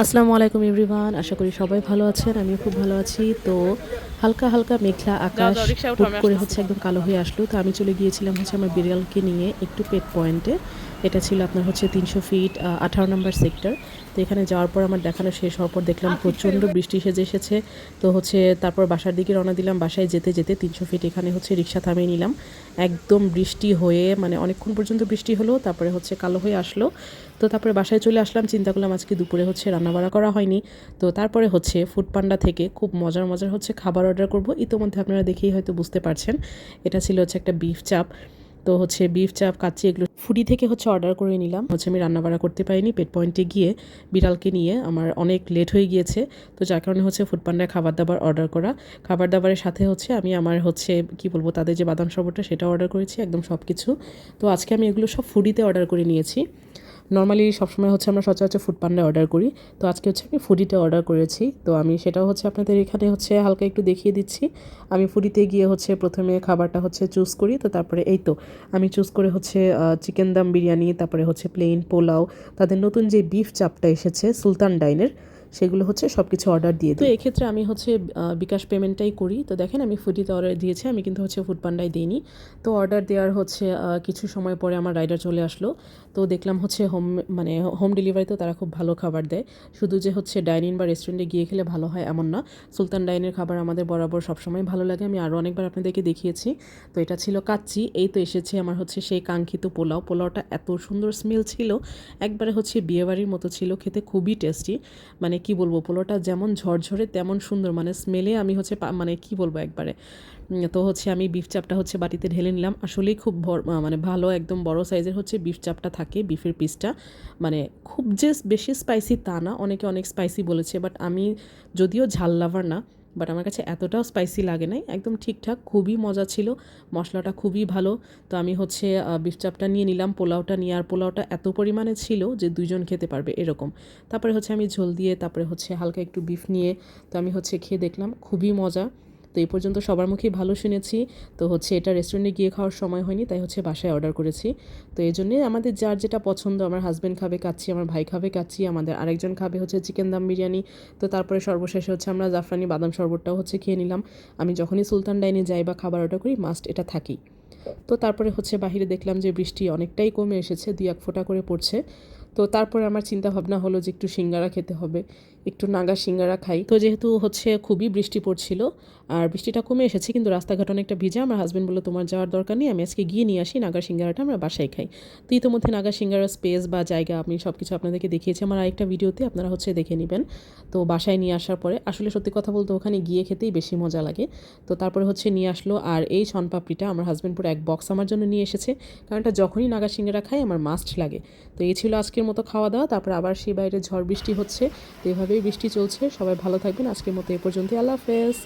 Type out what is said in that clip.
আসসালামু আলাইকুম এভরিওয়ান আশা করি সবাই ভালো আছেন আমিও খুব ভালো আছি। তো হালকা হালকা মেঘলা আকাশ করে হচ্ছে একদম কালো হয়ে আসলো। তো আমি চলে গিয়েছিলাম হচ্ছে আমার বিড়ালকে নিয়ে একটু পেট পয়েন্টে এটা ছিল আপনার হচ্ছে তিনশো ফিট আঠারো নম্বর সেক্টর তো এখানে যাওয়ার পর আমার দেখানো শেষ হওয়ার পর দেখলাম প্রচণ্ড বৃষ্টি সেজে এসেছে। তো হচ্ছে তারপর বাসার দিকে রওনা দিলাম বাসায় যেতে যেতে তিনশো ফিট এখানে হচ্ছে রিক্সা থামিয়ে নিলাম। একদম বৃষ্টি হয়ে মানে অনেকক্ষণ পর্যন্ত বৃষ্টি হলো তারপরে হচ্ছে কালো হয়ে আসলো। তো তারপরে বাসায় চলে আসলাম চিন্তা করলাম আজকে দুপুরে হচ্ছে রান্নাবাড়া করা হয়নি। তো তারপরে হচ্ছে ফুড পান্ডা থেকে খুব মজার মজার হচ্ছে খাবার অর্ডার করব। ইতোমধ্যে আপনারা দেখেই হয়তো বুঝতে পারছেন। এটা ছিল হচ্ছে একটা বিফ চাপ তো হচ্ছে বিফ চাপ কাচ্চি এগুলো ফুডি থেকে হচ্ছে অর্ডার করে নিলাম। হচ্ছে আমি রান্নাবাড়া করতে পারিনি, পেট পয়েন্টে গিয়ে বিড়ালকে নিয়ে আমার অনেক লেট হয়ে গিয়েছে। তো যার কারণে হচ্ছে ফুড পান্ডায় খাবার দাবার অর্ডার করা। খাবার দাবারের সাথে হচ্ছে আমি আমার হচ্ছে, কি বলব, তাদের যে বাদাম শরবতটা সেটা অর্ডার করেছি, একদম সব কিছু তো আজকে আমি এগুলো সব ফুডিতে অর্ডার করে নিয়েছি। নর্মালি সবসময় হচ্ছে আমরা সচরাচর ফুড পান্ডা অর্ডার করি। তো আজকে হচ্ছে আমি ফুডিতে অর্ডার করেছি। তো আমি সেটাও হচ্ছে আপনাদের এখানে হচ্ছে হালকা একটু দেখিয়ে দিচ্ছি। আমি ফুডিতে গিয়ে হচ্ছে প্রথমে খাবারটা হচ্ছে চুজ করি। তো তারপরে এই তো, আমি চুজ করে হচ্ছে চিকেন দাম বিরিয়ানি, তারপরে হচ্ছে প্লেন পোলাও, তাদের নতুন যে বিফ চাপটা এসেছে, সুলতান ডাইনের সেগুলো হচ্ছে সব কিছু অর্ডার দিয়ে তো এক্ষেত্রে আমি হচ্ছে বিকাশ পেমেন্টটাই করি। তো দেখেন আমি ফুডিতে অর্ডার দিয়েছি আমি কিন্তু হচ্ছে ফুড পান্ডায় দিইনি। তো অর্ডার দেওয়ার হচ্ছে কিছু সময় পরে আমার রাইডার চলে আসলো। তো দেখলাম হচ্ছে হোম মানে হোম ডেলিভারিতেও তারা খুব ভালো খাবার দেয়। শুধু যে হচ্ছে ডাইনিং বা রেস্টুরেন্টে গিয়ে খেলে ভালো হয় এমন না। সুলতান ডাইনের খাবার আমাদের বরাবর সবসময় ভালো লাগে। আমি আরও অনেকবার আপনাদেরকে দেখিয়েছি। তো এটা ছিল কাচ্চি। এই তো এসেছে আমার হচ্ছে সেই কাঙ্ক্ষিত পোলাও। পোলাওটা এত সুন্দর স্মেল ছিল। একবারে হচ্ছে বিয়েবাড়ির মতো ছিল খেতে খুবই টেস্টি মানে কি বলব? পোলোটা যেমন ঝরঝরে, তেমন সুন্দর। মানে স্মেলে আমি হচ্ছে মানে কি বলব একবারে? তো হচ্ছে আমি বিফ চাপটা হচ্ছে বাটিতে ঢেলে নিলাম। আসলেই খুব মানে ভালো, একদম বড় সাইজের হচ্ছে বিফ চাপটা থাকে বিফের পিসটা মানে খুব যে বেশি স্পাইসি তা না, অনেকে অনেক স্পাইসি বলেছে। বাট আমি যদিও ঝাল লাভার না বাট আমার কাছে এতটাও স্পাইসি লাগে নাই। একদম ঠিকঠাক, খুবই মজা ছিল, মশলাটা খুবই ভালো। তো আমি হচ্ছে বিফ চাপটা নিয়ে নিলাম, পোলাওটা নিয়ে, আর পোলাওটা এত পরিমাণে ছিল যে দুজন খেতে পারবে এরকম। তারপরে হচ্ছে আমি ঝোল দিয়ে, তারপরে হচ্ছে হালকা একটু বিফ নিয়ে, তো আমি হচ্ছে খেয়ে দেখলাম, খুবই মজা। তো এই পর্যন্ত সবার মুখেই ভালো শুনেছি। তো হচ্ছে এটা রেস্টুরেন্টে গিয়ে খাওয়ার সময় হয়নি, তাই হচ্ছে বাসায় অর্ডার করেছি। তো এই জন্যে আমাদের যার যেটা পছন্দ, আমার হাজব্যান্ড খাবে কাচ্ছি আমার ভাই খাবে কাচ্ছি আমাদের আরেকজন খাবে হচ্ছে চিকেন দাম বিরিয়ানি। তো তারপরে সর্বশেষে হচ্ছে আমরা জাফরানি বাদাম শরবতটাও হচ্ছে খেয়ে নিলাম। আমি যখনই সুলতান ডাইনে যাই বা খাবার অর্ডার করি মাস্ট এটা থাকি তো তারপরে হচ্ছে বাহিরে দেখলাম যে বৃষ্টি অনেকটাই কমে এসেছে, দুই এক ফোঁটা করে পড়ছে। তো তারপরে আমার চিন্তা ভাবনা হলো যে একটু সিঙ্গারা খেতে হবে, একটু নাগা সিঙ্গারা খাই। তো যেহেতু হচ্ছে খুবই বৃষ্টি পড়ছিল আর বৃষ্টিটা কমে এসেছে, কিন্তু রাস্তাঘাট অনেকটা ভিজা, আমার হাজব্যান্ড বলল, তোমার যাওয়ার দরকার নেই, আমি আজকে গিয়ে নিয়ে আসি, নাগা সিঙ্গারাটা আমরা বাসায় খাই। তো ইতোমধ্যে নাগা সিঙ্গারা স্পেস বা জায়গা আমি সব কিছু আপনাদেরকে দেখিয়েছি, আমার আরেকটা ভিডিওতে আপনারা হচ্ছে দেখে নেবেন। তো বাসায় নিয়ে আসার পরে, আসলে সত্যি কথা বলতে ওখানে গিয়ে খেতেই বেশি মজা লাগে। তো তারপরে হচ্ছে নিয়ে আসলো, আর এই শনপাপড়িটা আমার হাজব্যান্ড পুরো এক বক্স আমার জন্য নিয়ে এসেছে, কারণ এটা যখনই নাগা সিঙ্গারা খাই, আমার মাস্ট লাগে। তো এই ছিল আজকের মতো খাওয়া দাওয়া, তারপর আবার সেই বাইরে ঝড় বৃষ্টি হচ্ছে, তো এভাবেই বৃষ্টি চলছে। সবাই ভালো থাকবেন। আজকের মতো এ পর্যন্তই। আল্লাহ হাফেজ।